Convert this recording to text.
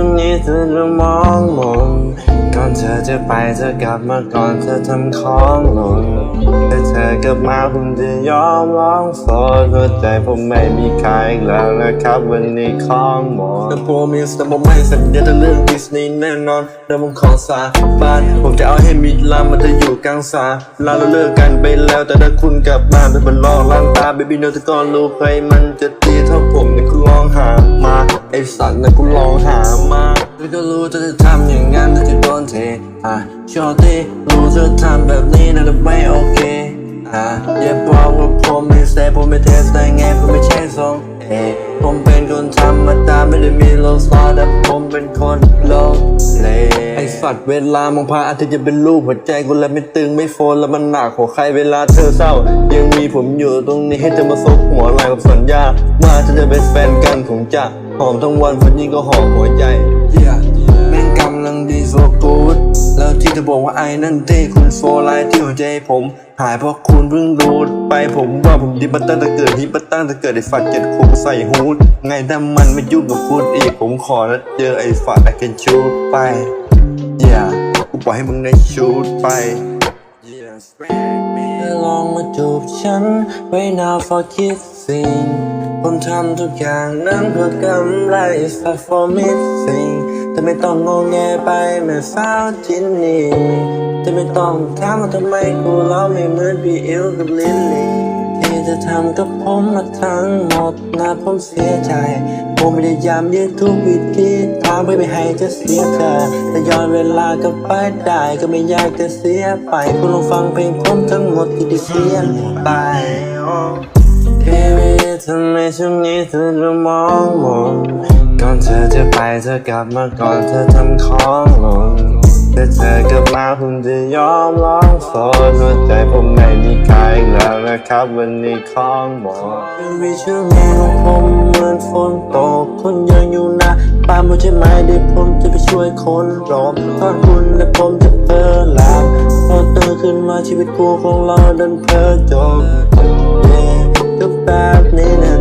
ังนี้เธอจะมองมนก่อนเธอจะไปเธอกลับมาก่อนเธอทำของหล่นแต่เธอกลับมาผมจะยอมร้องโสดหัวใจผมไม่มีใครอีกแล้วนะครับวันนี้ของหมดแต่โปรมิสแต่ผมไม่สัญญาแต่เรื่องดิสนีย์แน่นอนแล้วผมขอสาบานผมจะเอาให้มิดลามันจะอยู่กลางสาลาเราเลิกกันไปแล้วแต่ถ้าคุณกลับมาเป็นบนลอกล้าง ตา baby โนตะกอนรู้ใครมันจะดีเท่าผมเนี่ยคุณลองหามาไอสัตว์นะคุณลองหามา คนธรรมดาไม่ได้มีโลกซอแต่ผมเป็นคนโลกเลไอสัตว์เวลามองพาอาทิตย์จะเป็นรูปหัวใจกูแล้วไม่ตึงไม่โฟนแล้วมันหนักหัวใครเวลาเธอเศร้า ยังมีผมอยู่ตรงนี้ให้เธอมาซบหัวไหล่กับสัญญาว่าจะจะเป็นแฟนกันผมจะหอมทั้งวันคนยิ่งก็หอมหัวใจ yeah. แม่งกำลังดีโซกูด แล้วที่เธอบอกว่าไอ้นั่นเท่คุณโฟไลท์ที่หัวใจผม หายเพราะคุณเพิ่งรู้ไปผมว่าผมดีมาตั้งแต่เกิดที่มาตั้งแต่เกิดไอ้ฝัดเจ็ดคงใส่ฮูดไงถ้ามันไม่ยุ่งกับคุณอีกผมขอนะเจอไอ้ฝัดไอ้กันชูดไป yeah กูปล่อยให้มึงได้ชูดไป ลองมาจูบฉันไว้ now for kissing ผมทำทุกอย่างนั้นเพื่อกำไร is not for missing แต่ไม่ต้องงงแงไปแม่สาวจินนี่แต่ไม่ต้องถามว่าทำไมกูร้องไม่เหมือนพี่อิวกับลิลลี่ที่จะทำกับผมมาทั้งหมดนะผมเสียใจ ผมพยายามยืดทุกวิธีทางเพื่อไม่ให้จะเสียเธอแต่ย้อนเวลากลับไปได้ก็ไม่อยากจะเสียไป คุณลองฟังเพลงผมทั้งหมดที่ได้เขียไป ทำไมช่วงนี้เธอจะมองมนก่อนเธอจะไปเธอกลับมาก่อนเธอทำของหล่นแต่เธอกลับมาผมจะยอมร้องโสดหัวใจผมไม่มีใครแล้วนะครับวันนี้ของหมดชีวิตช่วงนี้ของผมเหมือนฝนตกคนยอะอยู่นะป้ามันใช่ไหมเดี๋ยวผมจะไปช่วยคนรอมทอดคุณและผมจะเพ้อลามพอตื่นขึ้นมาชีวิตกูของเราดันเพ้อจบ the bad nina